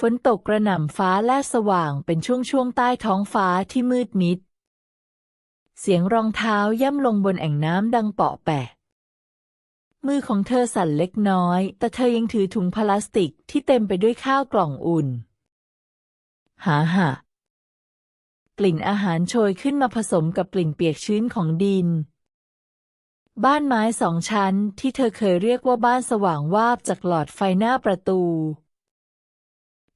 ฝนตกกระหน่ำฟ้าแลบสว่างเป็นช่วงๆใต้ท้องฟ้าที่มืดมิด เสียงรองเท้าย่ำลงบนแอ่งน้ำดังเปาะแปะ มือของเธอสั่นเล็กน้อย แต่เธอยังถือถุงพลาสติกที่เต็มไปด้วยข้าวกล่องอุ่น หาหะกลิ่นอาหารโชยขึ้นมาผสมกับกลิ่นเปียกชื้นของดิน บ้านไม้สองชั้นที่เธอเคยเรียกว่าบ้านสว่างวาบจากหลอดไฟหน้าประตู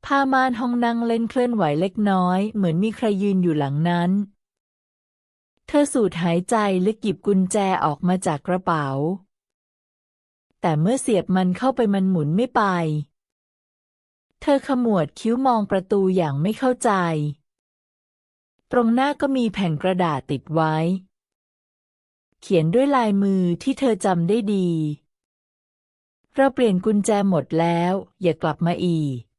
ผ้ามานห้องนั่งเล่นเคลื่อนไหวเล็กน้อย เหมือนมีใครยืนอยู่หลังนั้น เธอสูดหายใจและหยิบกุญแจออกมาจากกระเป๋า แต่เมื่อเสียบมันเข้าไปมันหมุนไม่ไป เธอขมวดคิ้วมองประตูอย่างไม่เข้าใจ ตรงหน้าก็มีแผ่นกระดาษติดไว้ เขียนด้วยลายมือที่เธอจำได้ดี เราเปลี่ยนกุญแจหมดแล้ว อย่ากลับมาอีก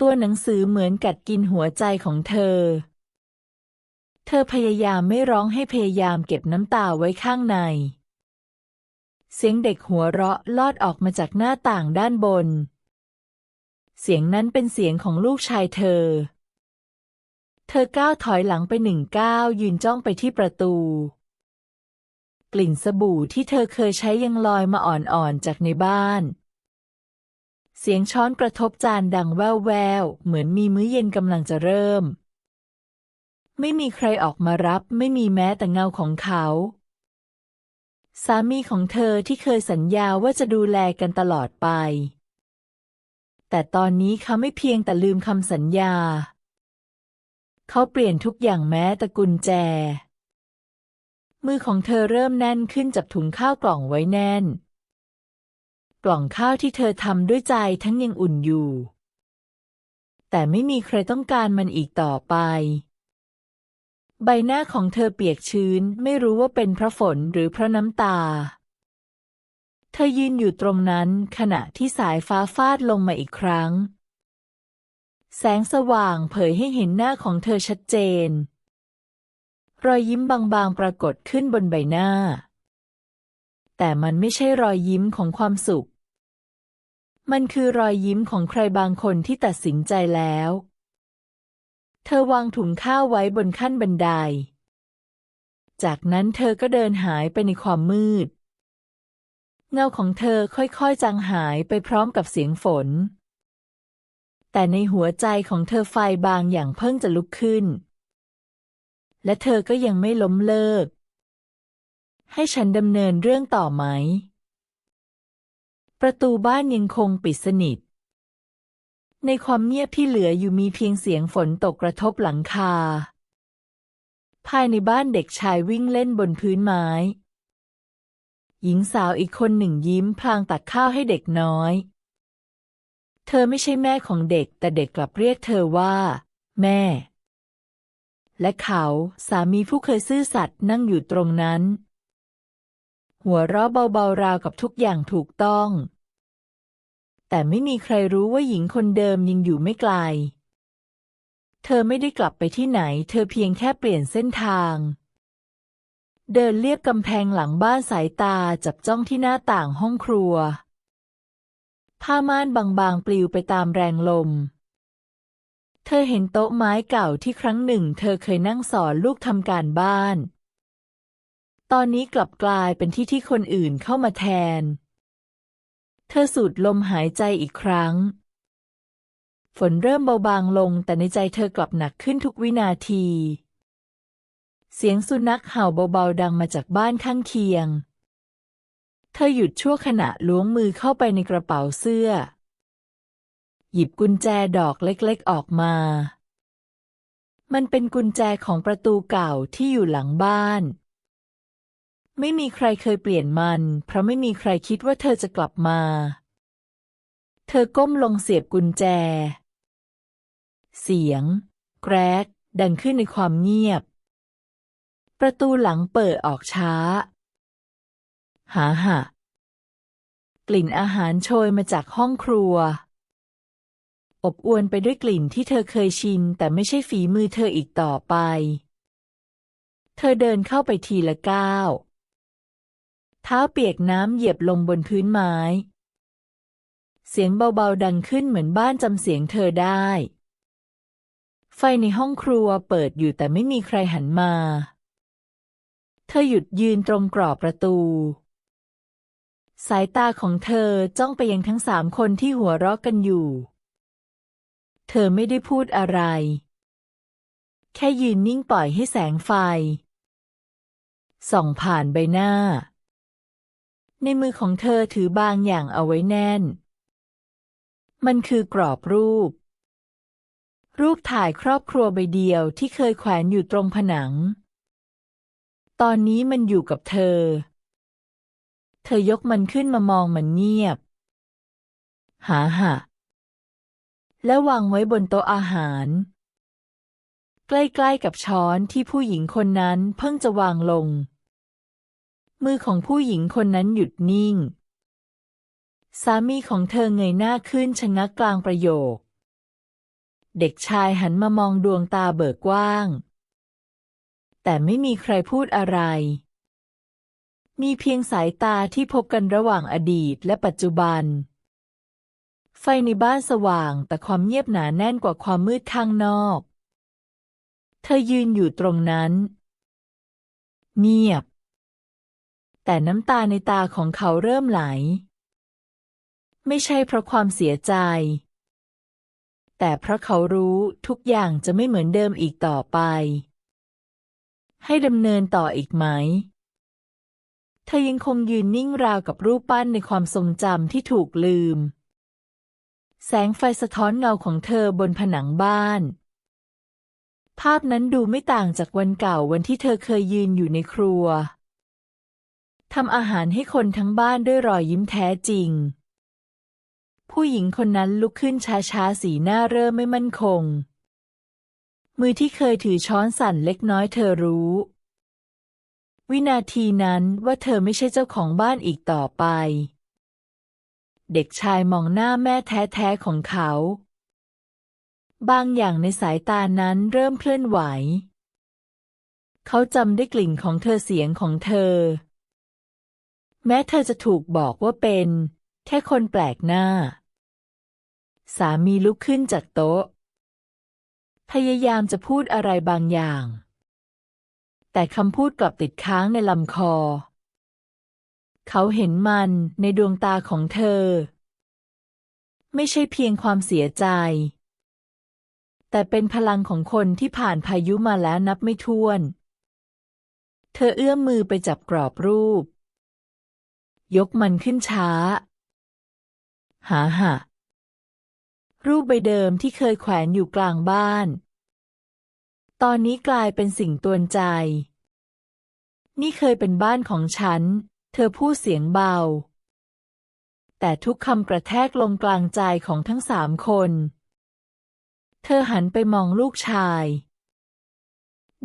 ตัวหนังสือเหมือนกัดกินหัวใจของเธอ เธอพยายามไม่ร้องให้พยายามเก็บน้ำตาไว้ข้างใน เสียงเด็กหัวเราะลอดออกมาจากหน้าต่างด้านบน เสียงนั้นเป็นเสียงของลูกชายเธอ เธอก้าวถอยหลังไปหนึ่งก้าวยืนจ้องไปที่ประตูกลิ่นสบู่ที่เธอเคยใช้ยังลอยมาอ่อนๆจากในบ้าน เสียงช้อนกระทบจานดังแว่วๆเหมือนมีมื้อเย็นกำลังจะเริ่ม ไม่มีใครออกมารับ ไม่มีแม้แต่เงาของเขา สามีของเธอที่เคยสัญญาว่าจะดูแลกันตลอดไป แต่ตอนนี้เขาไม่เพียงแต่ลืมคำสัญญา เขาเปลี่ยนทุกอย่างแม้แต่กุญแจ มือของเธอเริ่มแน่นขึ้นจับถุงข้าวกล่องไว้แน่น กล่องข้าวที่เธอทำด้วยใจทั้งยังอุ่นอยู่ แต่ไม่มีใครต้องการมันอีกต่อไป ใบหน้าของเธอเปียกชื้นไม่รู้ว่าเป็นเพราะฝนหรือเพราะน้ำตา เธอยืนอยู่ตรงนั้นขณะที่สายฟ้าฟาดลงมาอีกครั้ง แสงสว่างเผยให้เห็นหน้าของเธอชัดเจน รอยยิ้มบางๆปรากฏขึ้นบนใบหน้า แต่มันไม่ใช่รอยยิ้มของความสุข มันคือรอยยิ้มของใครบางคนที่ตัดสินใจแล้ว เธอวางถุงข้าวไว้บนขั้นบันได จากนั้นเธอก็เดินหายไปในความมืด เงาของเธอค่อยๆจางหายไปพร้อมกับเสียงฝน แต่ในหัวใจของเธอไฟบางอย่างเพิ่งจะลุกขึ้น และเธอก็ยังไม่ล้มเลิก ให้ฉันดำเนินเรื่องต่อไหม ประตูบ้านยังคงปิดสนิท ในความเงียบที่เหลืออยู่มีเพียงเสียงฝนตกกระทบหลังคา ภายในบ้านเด็กชายวิ่งเล่นบนพื้นไม้ หญิงสาวอีกคนหนึ่งยิ้มพลางตักข้าวให้เด็กน้อย เธอไม่ใช่แม่ของเด็ก แต่เด็กกลับเรียกเธอว่า แม่และเขาสามีผู้เคยซื่อสัตย์นั่งอยู่ตรงนั้น หัวเราะเบาๆราวกับทุกอย่างถูกต้อง แต่ไม่มีใครรู้ว่าหญิงคนเดิมยังอยู่ไม่ไกล เธอไม่ได้กลับไปที่ไหน เธอเพียงแค่เปลี่ยนเส้นทาง เดินเลียบกำแพงหลังบ้านสายตาจับจ้องที่หน้าต่างห้องครัว ผ้าม่านบางๆ ปลิวไปตามแรงลมเธอเห็นโต๊ะไม้เก่าที่ครั้งหนึ่ง เธอเคยนั่งสอนลูกทำการบ้าน ตอนนี้กลับกลายเป็นที่ที่คนอื่นเข้ามาแทน เธอสูดลมหายใจอีกครั้ง ฝนเริ่มเบาบางลงแต่ในใจเธอกลับหนักขึ้นทุกวินาที เสียงสุนัขเห่าเบาๆดังมาจากบ้านข้างเคียง เธอหยุดชั่วขณะล้วงมือเข้าไปในกระเป๋าเสื้อ หยิบกุญแจดอกเล็กๆออกมา มันเป็นกุญแจของประตูเก่าที่อยู่หลังบ้าน ไม่มีใครเคยเปลี่ยนมัน เพราะไม่มีใครคิดว่าเธอจะกลับมา เธอก้มลงเสียบกุญแจ เสียง แกรก ดังขึ้นในความเงียบ ประตูหลังเปิดออกช้า หาหะกลิ่นอาหารโชยมาจากห้องครัว อบอวนไปด้วยกลิ่นที่เธอเคยชิน แต่ไม่ใช่ฝีมือเธออีกต่อไป เธอเดินเข้าไปทีละก้าว ท้าเปียกน้ำเหยียบลงบนพื้นไม้ เสียงเบาๆดังขึ้นเหมือนบ้านจำเสียงเธอได้ ไฟในห้องครัวเปิดอยู่แต่ไม่มีใครหันมา เธอหยุดยืนตรงกรอบประตู สายตาของเธอจ้องไปยังทั้งสามคนที่หัวเราะกันอยู่ เธอไม่ได้พูดอะไร แค่ยืนนิ่งปล่อยให้แสงไฟส่องผ่านใบหน้า ในมือของเธอถือบางอย่างเอาไว้แน่น มันคือกรอบรูป รูปถ่ายครอบครัวใบเดียวที่เคยแขวนอยู่ตรงผนัง ตอนนี้มันอยู่กับเธอ เธอยกมันขึ้นมามองมันเงียบ หาหะและวางไว้บนโต๊ะอาหาร ใกล้ๆกับช้อนที่ผู้หญิงคนนั้นเพิ่งจะวางลง มือของผู้หญิงคนนั้นหยุดนิ่ง สามีของเธอเงยหน้าขึ้นชะงักกลางประโยค เด็กชายหันมามองดวงตาเบิกกว้าง แต่ไม่มีใครพูดอะไร มีเพียงสายตาที่พบกันระหว่างอดีตและปัจจุบัน ไฟในบ้านสว่างแต่ความเงียบหนาแน่นกว่าความมืดข้างนอก เธอยืนอยู่ตรงนั้น เงียบ แต่น้ำตาในตาของเขาเริ่มไหล ไม่ใช่เพราะความเสียใจ แต่เพราะเขารู้ทุกอย่างจะไม่เหมือนเดิมอีกต่อไป ให้ดำเนินต่ออีกไหม เธอยังคงยืนนิ่งราวกับรูปปั้นในความทรงจำที่ถูกลืม แสงไฟสะท้อนเงาของเธอบนผนังบ้านภาพนั้นดูไม่ต่างจากวันเก่าวันที่เธอเคยยืนอยู่ในครัว ทำอาหารให้คนทั้งบ้านด้วยรอยยิ้มแท้จริง ผู้หญิงคนนั้นลุกขึ้นช้าๆ สีหน้าเริ่มไม่มั่นคง มือที่เคยถือช้อนสั่นเล็กน้อยเธอรู้ วินาทีนั้นว่าเธอไม่ใช่เจ้าของบ้านอีกต่อไป เด็กชายมองหน้าแม่แท้ๆของเขา บางอย่างในสายตานั้นเริ่มเคลื่อนไหว เขาจำได้กลิ่นของเธอเสียงของเธอ แม้เธอจะถูกบอกว่าเป็นแค่คนแปลกหน้า สามีลุกขึ้นจากโต๊ะ พยายามจะพูดอะไรบางอย่าง แต่คำพูดกลับติดค้างในลำคอ เขาเห็นมันในดวงตาของเธอ ไม่ใช่เพียงความเสียใจ แต่เป็นพลังของคนที่ผ่านพายุมาแล้วนับไม่ถ้วน เธอเอื้อมมือไปจับกรอบรูป ยกมันขึ้นช้า หาหะรูปใบเดิมที่เคยแขวนอยู่กลางบ้าน ตอนนี้กลายเป็นสิ่งตวนใจ นี่เคยเป็นบ้านของฉัน เธอพูดเสียงเบา แต่ทุกคำกระแทกลงกลางใจของทั้งสามคน เธอหันไปมองลูกชาย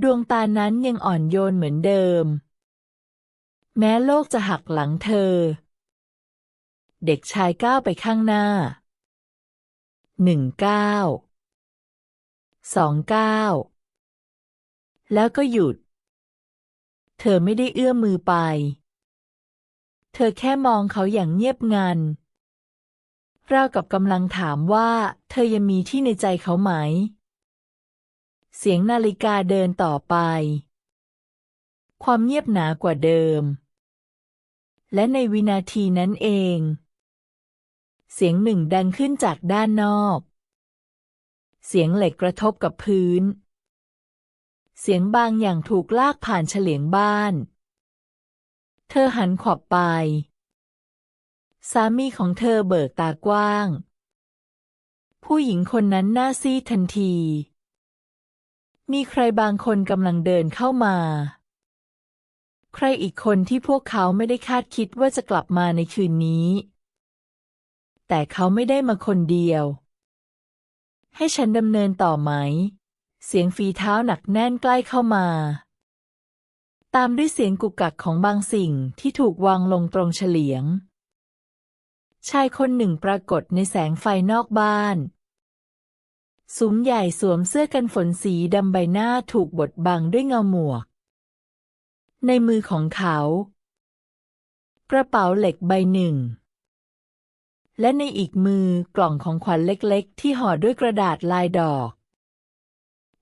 ดวงตานั้นยังอ่อนโยนเหมือนเดิม แม้โลกจะหักหลังเธอ เด็กชายก้าวไปข้างหน้าหนึ่งก้าวสองก้าวแล้วก็หยุด เธอไม่ได้เอื้อมมือไป เธอแค่มองเขาอย่างเงียบงันราวกับกำลังถามว่า เธอยังมีที่ในใจเขาไหม เสียงนาฬิกาเดินต่อไป ความเงียบหนากว่าเดิม และในวินาทีนั้นเอง เสียงหนึ่งดังขึ้นจากด้านนอก เสียงเหล็กกระทบกับพื้น เสียงบางอย่างถูกลากผ่านเฉลียงบ้าน เธอหันขวับไป สามีของเธอเบิกตากว้าง ผู้หญิงคนนั้นหน้าซีดทันที มีใครบางคนกำลังเดินเข้ามา ใครอีกคนที่พวกเขาไม่ได้คาดคิดว่าจะกลับมาในคืนนี้ แต่เขาไม่ได้มาคนเดียว ให้ฉันดำเนินต่อไหม เสียงฝีเท้าหนักแน่นใกล้เข้ามา ตามด้วยเสียงกุกกักของบางสิ่งที่ถูกวางลงตรงเฉลียง ชายคนหนึ่งปรากฏในแสงไฟนอกบ้านสูงใหญ่สวมเสื้อกันฝนสีดำใบหน้าถูกบดบังด้วยเงาหมวก ในมือของเขา กระเป๋าเหล็กใบหนึ่ง และในอีกมือกล่องของขวัญเล็กๆ ที่ห่อด้วยกระดาษลายดอก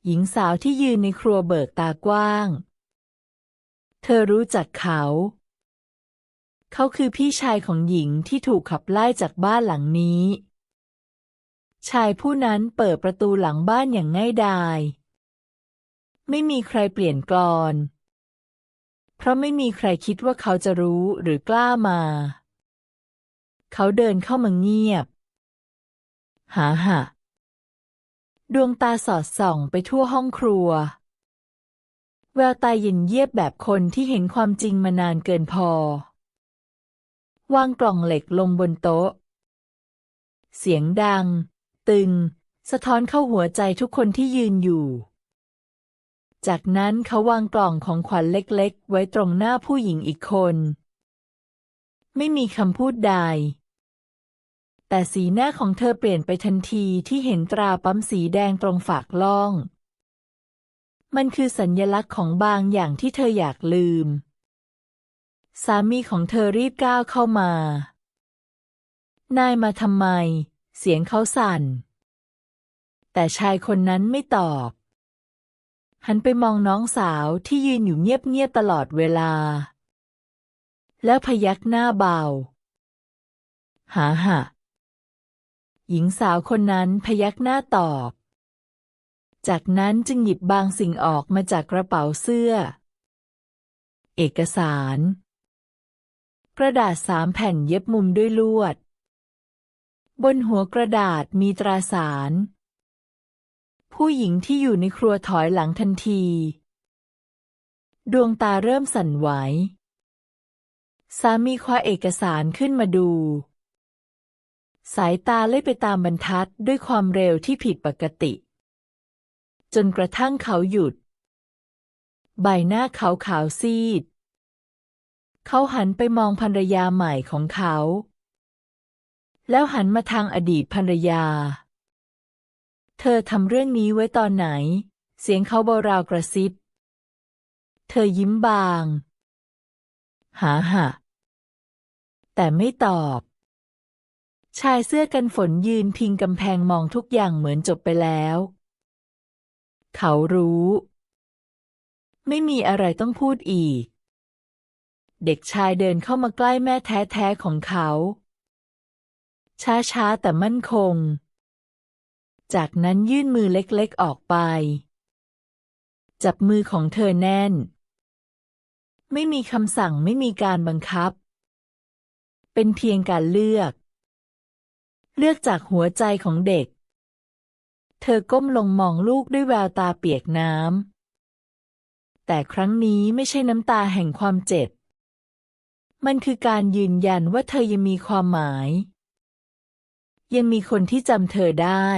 หญิงสาวที่ยืนในครัวเบิกตากว้าง เธอรู้จักเขา เขาคือพี่ชายของหญิงที่ถูกขับไล่จากบ้านหลังนี้ ชายผู้นั้นเปิดประตูหลังบ้านอย่างง่ายดายไม่มีใครเปลี่ยนกลอน เพราะไม่มีใครคิดว่าเขาจะรู้หรือกล้ามา เขาเดินเข้ามาเงียบ หาหะดวงตาสอดส่องไปทั่วห้องครัว แววตาเย็นเยียบแบบคนที่เห็นความจริงมานานเกินพอ วางกล่องเหล็กลงบนโต๊ะ เสียงดัง ตึง สะท้อนเข้าหัวใจทุกคนที่ยืนอยู่ จากนั้นเขาวางกล่องของขวัญเล็กๆ ไว้ตรงหน้าผู้หญิงอีกคน ไม่มีคำพูดใด แต่สีหน้าของเธอเปลี่ยนไปทันทีที่เห็นตราปั๊มสีแดงตรงฝากล่อง มันคือสัญญลักษณ์ของบางอย่างที่เธออยากลืม สามีของเธอรีบก้าวเข้ามา นายมาทำไม เสียงเขาสั่น แต่ชายคนนั้นไม่ตอบ หันไปมองน้องสาวที่ยืนอยู่เงียบๆตลอดเวลา แล้วพยักหน้าเบา หาหะหญิงสาวคนนั้นพยักหน้าตอบ จากนั้นจึงหยิบบางสิ่งออกมาจากกระเป๋าเสื้อ เอกสาร กระดาษสามแผ่นเย็บมุมด้วยลวด บนหัวกระดาษมีตราสาร ผู้หญิงที่อยู่ในครัวถอยหลังทันที ดวงตาเริ่มสั่นไหว สามีคว้าเอกสารขึ้นมาดู สายตาเล่อยไปตามบรรทัดด้วยความเร็วที่ผิดปกติ จนกระทั่งเขาหยุด ใบหน้าเขาขาวซีด เขาหันไปมองภรรยาใหม่ของเขา แล้วหันมาทางอดีตภรรยา เธอทำเรื่องนี้ไว้ตอนไหน เสียงเขาเบาราวกระซิบ เธอยิ้มบาง หาหะแต่ไม่ตอบ ชายเสื้อกันฝนยืนพิงกำแพงมองทุกอย่างเหมือนจบไปแล้ว เขารู้ ไม่มีอะไรต้องพูดอีก เด็กชายเดินเข้ามาใกล้แม่แท้ๆของเขา ช้าๆแต่มั่นคง จากนั้นยื่นมือเล็กๆออกไป จับมือของเธอแน่น ไม่มีคำสั่งไม่มีการบังคับ เป็นเพียงการเลือก เลือกจากหัวใจของเด็ก เธอก้มลงมองลูกด้วยแววตาเปียกน้ำ แต่ครั้งนี้ไม่ใช่น้ำตาแห่งความเจ็บ มันคือการยืนยันว่าเธอยังมีความหมายยังมีคนที่จำเธอได้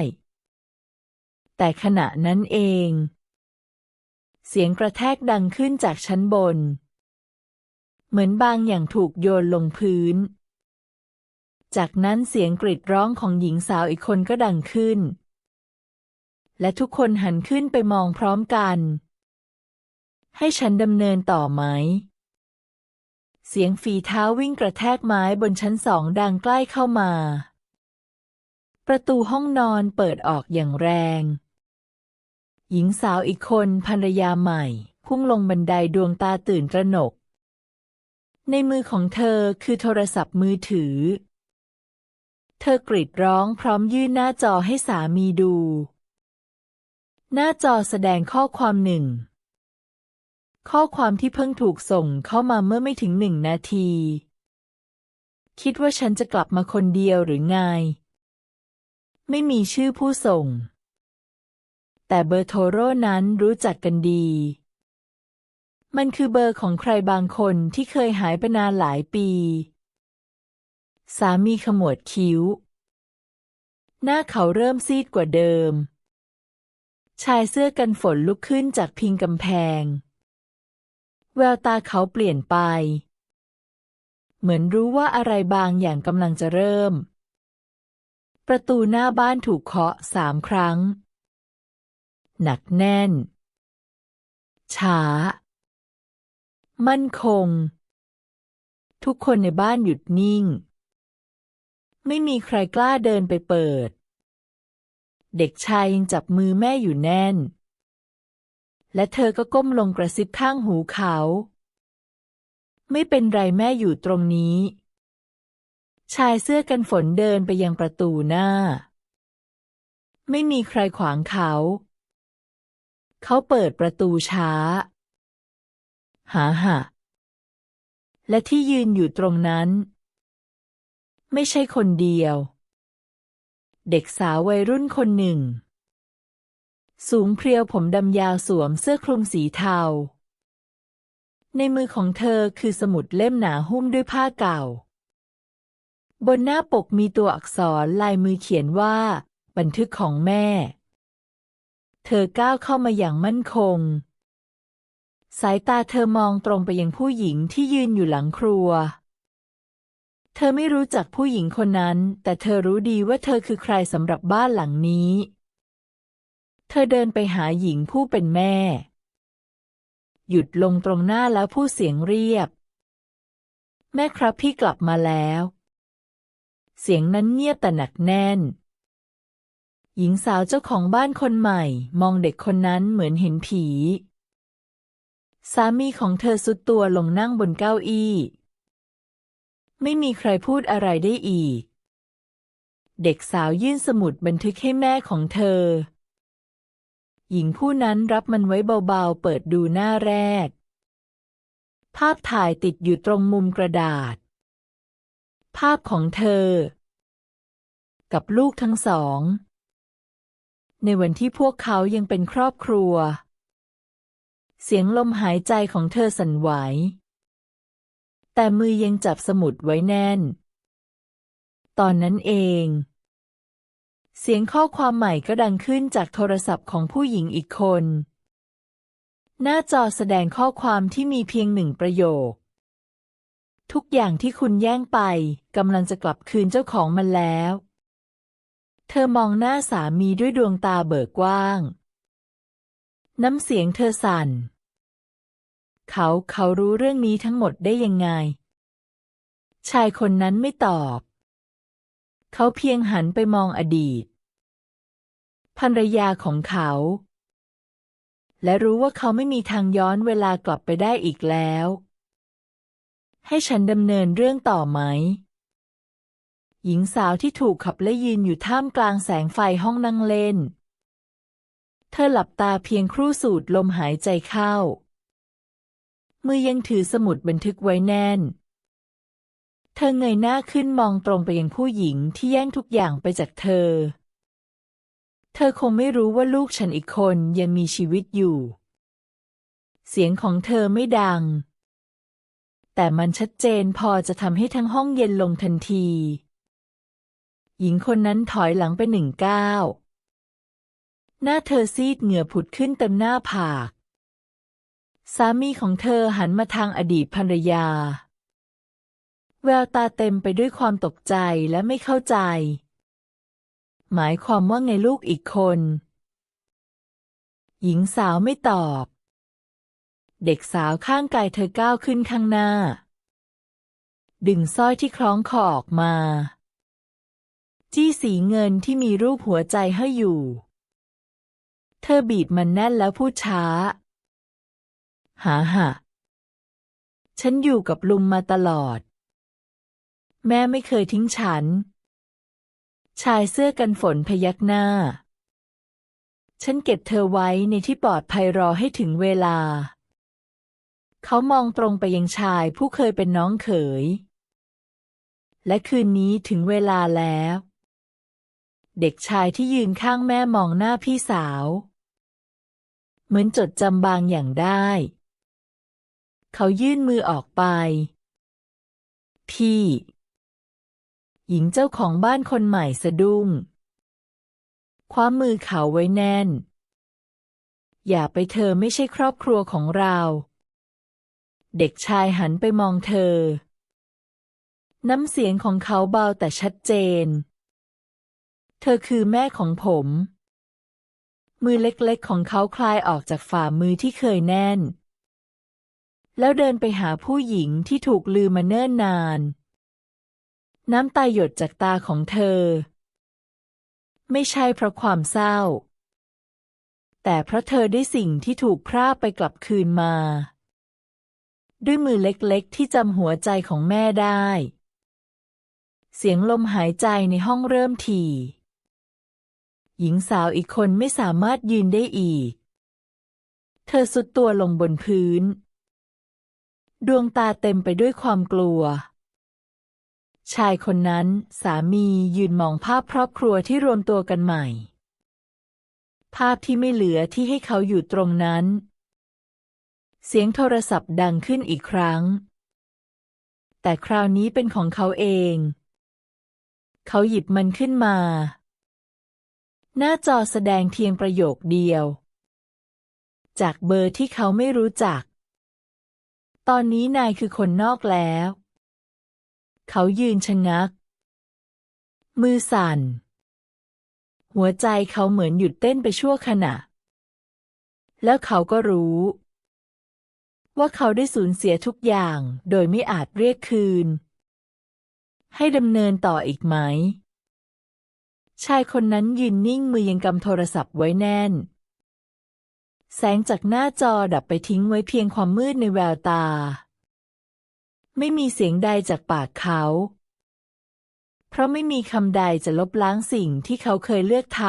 แต่ขณะนั้นเอง เสียงกระแทกดังขึ้นจากชั้นบน เหมือนบางอย่างถูกโยนลงพื้น จากนั้นเสียงกรีดร้องของหญิงสาวอีกคนก็ดังขึ้น และทุกคนหันขึ้นไปมองพร้อมกัน ให้ฉันดำเนินต่อไหมเสียงฝีเท้าวิ่งกระแทกไม้บนชั้นสองดังใกล้เข้ามา ประตูห้องนอนเปิดออกอย่างแรง หญิงสาวอีกคนภรรยาใหม่ พุ่งลงบันไดดวงตาตื่นตระหนก ในมือของเธอคือโทรศัพท์มือถือ เธอกรีดร้องพร้อมยื่นหน้าจอให้สามีดู หน้าจอแสดงข้อความหนึ่ง ข้อความที่เพิ่งถูกส่งเข้ามาเมื่อไม่ถึงหนึ่งนาที คิดว่าฉันจะกลับมาคนเดียวหรือไง ไม่มีชื่อผู้ส่ง แต่เบอร์โทรนั้นรู้จักกันดี มันคือเบอร์ของใครบางคนที่เคยหายไปนานหลายปี สามีขมวดคิ้ว หน้าเขาเริ่มซีดกว่าเดิม ชายเสื้อกันฝนลุกขึ้นจากพิงกำแพง แววตาเขาเปลี่ยนไป เหมือนรู้ว่าอะไรบางอย่างกำลังจะเริ่ม ประตูหน้าบ้านถูกเคาะสามครั้ง หนักแน่น ช้า มั่นคง ทุกคนในบ้านหยุดนิ่ง ไม่มีใครกล้าเดินไปเปิด เด็กชายยังจับมือแม่อยู่แน่น และเธอก็ก้มลงกระซิบข้างหูเขา ไม่เป็นไรแม่อยู่ตรงนี้ ชายเสื้อกันฝนเดินไปยังประตูหน้าไม่มีใครขวางเขา เขาเปิดประตูช้า หาหะและที่ยืนอยู่ตรงนั้น ไม่ใช่คนเดียว เด็กสาววัยรุ่นคนหนึ่ง สูงเพรียวผมดำยาวสวมเสื้อคลุมสีเทา ในมือของเธอคือสมุดเล่มหนาหุ้มด้วยผ้าเก่า บนหน้าปกมีตัวอักษรลายมือเขียนว่า บันทึกของแม่ เธอก้าวเข้ามาอย่างมั่นคง สายตาเธอมองตรงไปยังผู้หญิงที่ยืนอยู่หลังครัว เธอไม่รู้จักผู้หญิงคนนั้น แต่เธอรู้ดีว่าเธอคือใครสำหรับบ้านหลังนี้ เธอเดินไปหาหญิงผู้เป็นแม่ หยุดลงตรงหน้าแล้วพูดเสียงเรียบ แม่ครับพี่กลับมาแล้ว เสียงนั้นเงียบแต่หนักแน่น หญิงสาวเจ้าของบ้านคนใหม่ มองเด็กคนนั้นเหมือนเห็นผี สามีของเธอสุดตัวลงนั่งบนเก้าอี้ ไม่มีใครพูดอะไรได้อีก เด็กสาวยื่นสมุดบันทึกให้แม่ของเธอ หญิงผู้นั้นรับมันไว้เบาๆ เปิดดูหน้าแรก ภาพถ่ายติดอยู่ตรงมุมกระดาษ ภาพของเธอ กับลูกทั้งสอง ในวันที่พวกเขายังเป็นครอบครัว เสียงลมหายใจของเธอสั่นไหว แต่มือยังจับสมุดไว้แน่น ตอนนั้นเอง เสียงข้อความใหม่ก็ดังขึ้นจากโทรศัพท์ของผู้หญิงอีกคน หน้าจอแสดงข้อความที่มีเพียงหนึ่งประโยค ทุกอย่างที่คุณแย่งไปกำลังจะกลับคืนเจ้าของมันแล้ว เธอมองหน้าสามีด้วยดวงตาเบิกกว้าง น้ำเสียงเธอสั่น เขาเขารู้เรื่องนี้ทั้งหมดได้ยังไง ชายคนนั้นไม่ตอบ เขาเพียงหันไปมองอดีตภรรยาของเขา และรู้ว่าเขาไม่มีทางย้อนเวลากลับไปได้อีกแล้ว ให้ฉันดำเนินเรื่องต่อไหม หญิงสาวที่ถูกขับและยืนอยู่ท่ามกลางแสงไฟห้องนั่งเล่น เธอหลับตาเพียงครู่สูดลมหายใจเข้า มือยังถือสมุดบันทึกไว้แน่น เธอเงยหน้าขึ้นมองตรงไปยังผู้หญิงที่แย่งทุกอย่างไปจากเธอ เธอคงไม่รู้ว่าลูกฉันอีกคนยังมีชีวิตอยู่ เสียงของเธอไม่ดัง แต่มันชัดเจนพอจะทำให้ทั้งห้องเย็นลงทันที หญิงคนนั้นถอยหลังไปหนึ่งก้าว หน้าเธอซีดเหงื่อผุดขึ้นเต็มหน้าผาก สามีของเธอหันมาทางอดีตภรรยา แววตาเต็มไปด้วยความตกใจและไม่เข้าใจ หมายความว่าไงลูกอีกคน หญิงสาวไม่ตอบ เด็กสาวข้างกายเธอก้าวขึ้นข้างหน้า ดึงสร้อยที่คล้องคอออกมา จี้สีเงินที่มีรูปหัวใจให้อยู่ เธอบีบมันแน่นแล้วพูดช้า หาหะฉันอยู่กับลุงมาตลอด แม่ไม่เคยทิ้งฉัน ชายเสื้อกันฝนพยักหน้า ฉันเก็บเธอไว้ในที่ปลอดภัยรอให้ถึงเวลา เขามองตรงไปยังชายผู้เคยเป็นน้องเขย และคืนนี้ถึงเวลาแล้ว เด็กชายที่ยืนข้างแม่มองหน้าพี่สาว เหมือนจดจำบางอย่างได้ เขายื่นมือออกไป พี่ หญิงเจ้าของบ้านคนใหม่สะดุ้ง คว้ามือเขาไว้แน่น อย่าไปเธอไม่ใช่ครอบครัวของเรา เด็กชายหันไปมองเธอ น้ำเสียงของเขาเบาแต่ชัดเจน เธอคือแม่ของผม มือเล็กๆของเขาคลายออกจากฝ่ามือที่เคยแน่น แล้วเดินไปหาผู้หญิงที่ถูกลืมมาเนิ่นนาน น้ำตาหยดจากตาของเธอ ไม่ใช่เพราะความเศร้า แต่เพราะเธอได้สิ่งที่ถูกพรากไปกลับคืนมา ด้วยมือเล็กๆ ที่จำหัวใจของแม่ได้เสียงลมหายใจในห้องเริ่มถี่ หญิงสาวอีกคนไม่สามารถยืนได้อีก เธอสุดตัวลงบนพื้น ดวงตาเต็มไปด้วยความกลัว ชายคนนั้นสามียืนมองภาพครอบครัวที่รวมตัวกันใหม่ ภาพที่ไม่เหลือที่ให้เขาอยู่ตรงนั้น เสียงโทรศัพท์ดังขึ้นอีกครั้ง แต่คราวนี้เป็นของเขาเอง เขาหยิบมันขึ้นมา หน้าจอแสดงเพียงประโยคเดียว จากเบอร์ที่เขาไม่รู้จัก ตอนนี้นายคือคนนอกแล้ว เขายืนชะงัก มือสั่น หัวใจเขาเหมือนหยุดเต้นไปชั่วขณะ แล้วเขาก็รู้ ว่าเขาได้สูญเสียทุกอย่างโดยไม่อาจเรียกคืน ให้ดำเนินต่ออีกไหม ชายคนนั้นยืนนิ่งมือยังกำโทรศัพท์ไว้แน่น แสงจากหน้าจอดับไปทิ้งไว้เพียงความมืดในแววตา ไม่มีเสียงใดจากปากเขา เพราะไม่มีคำใดจะลบล้างสิ่งที่เขาเคยเลือกท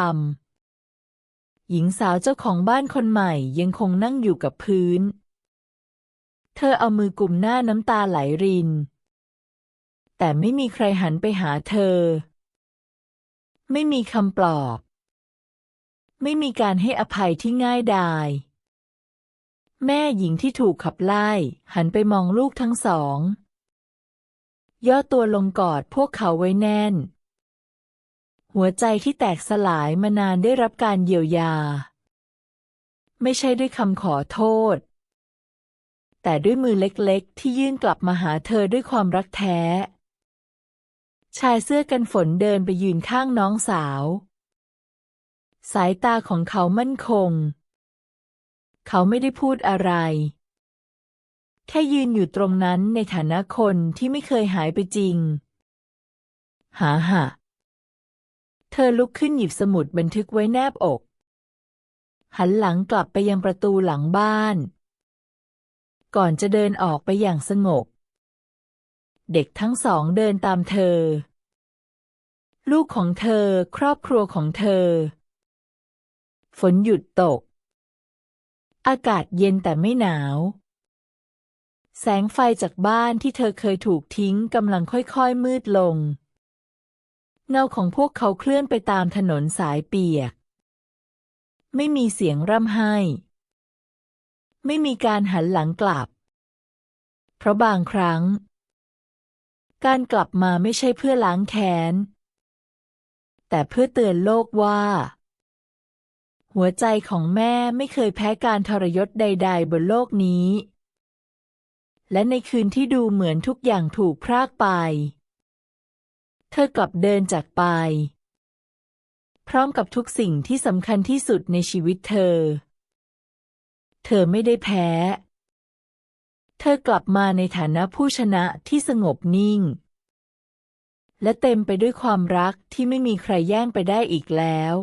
ำหญิงสาวเจ้าของบ้านคนใหม่ยังคงนั่งอยู่กับพื้น เธอเอามือกุมหน้าน้ำตาไหลริน แต่ไม่มีใครหันไปหาเธอ ไม่มีคำปลอบ ไม่มีการให้อภัยที่ง่ายดาย แม่หญิงที่ถูกขับไล่ หันไปมองลูกทั้งสอง ย่อตัวลงกอดพวกเขาไว้แน่น หัวใจที่แตกสลายมานานได้รับการเยียวยา ไม่ใช่ด้วยคำขอโทษ แต่ด้วยมือเล็กๆ ที่ยื่นกลับมาหาเธอด้วยความรักแท้ ชายเสื้อกันฝนเดินไปยืนข้างน้องสาว สายตาของเขามั่นคง เขาไม่ได้พูดอะไร แค่ยืนอยู่ตรงนั้นในฐานะคนที่ไม่เคยหายไปจริง หาหะเธอลุกขึ้นหยิบสมุดบันทึกไว้แนบอก หันหลังกลับไปยังประตูหลังบ้าน ก่อนจะเดินออกไปอย่างสงบ เด็กทั้งสองเดินตามเธอ ลูกของเธอ ครอบครัวของเธอ ฝนหยุดตก อากาศเย็นแต่ไม่หนาว แสงไฟจากบ้านที่เธอเคยถูกทิ้งกำลังค่อยๆมืดลง เงาของพวกเขาเคลื่อนไปตามถนนสายเปียก ไม่มีเสียงร่ำไห้ ไม่มีการหันหลังกลับ เพราะบางครั้ง การกลับมาไม่ใช่เพื่อล้างแค้น แต่เพื่อเตือนโลกว่า หัวใจของแม่ไม่เคยแพ้การทรยศใด ๆ บนโลกนี้ และในคืนที่ดูเหมือนทุกอย่างถูกพรากไป เธอกลับเดินจากไป พร้อมกับทุกสิ่งที่สำคัญที่สุดในชีวิตเธอ เธอไม่ได้แพ้ เธอกลับมาในฐานะผู้ชนะที่สงบนิ่ง และเต็มไปด้วยความรักที่ไม่มีใครแย่งไปได้อีกแล้ว